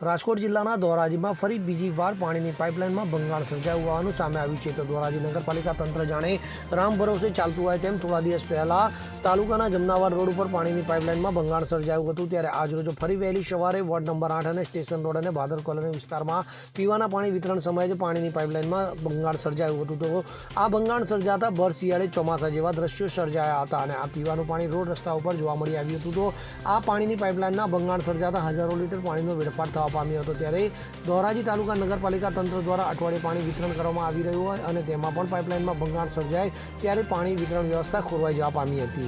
રાજકોટ જિલ્લાના ધોરાજીમાં ફરી બીજી વાર પાણીની પાઇપલાઇનમાં ભંગાણ સર્જાયું હોવાનું સામે આવ્યું છે. તો ધોરાજી નગરપાલિકા તંત્ર જાણે રામ ભરોસે ચાલતું હોય તેમ થોડા દિવસ પહેલા તાલુકાના જમનાવાર રોડ ઉપર પાણીની પાઇપલાઇનમાં ભંગાણ સર્જાયું હતું ત્યારે આજરોજ ફરી વહેલી સવારે વોર્ડ નંબર આઠ અને સ્ટેશન રોડ અને ભાદર કોલોની વિસ્તારમાં પીવાના પાણી વિતરણ સમયે જ પાણીની પાઇપલાઇનમાં ભંગાણ સર્જાયું હતું. તો આ ભંગાણ સર્જાતા ભર શિયાળે ચોમાસા જેવા દ્રશ્યો સર્જાયા હતા અને આ પીવાનું પાણી રોડ રસ્તા ઉપર જોવા મળી આવ્યું હતું. તો આ પાણીની પાઇપલાઇનના ભંગાણ સર્જાતા હજારો લીટર પાણીનો વેડફાટ થવા પામ્યો હતો. ત્યારે ધોરાજી તાલુકા નગરપાલિકા તંત્ર દ્વારા અઠવાડિયે પાણી વિતરણ કરવામાં આવી રહ્યું હોય અને તેમાં પણ પાઇપલાઇનમાં ભંગાણ સર્જાય ત્યારે પાણી વિતરણ વ્યવસ્થા ખોરવાઈ જવા પામી હતી.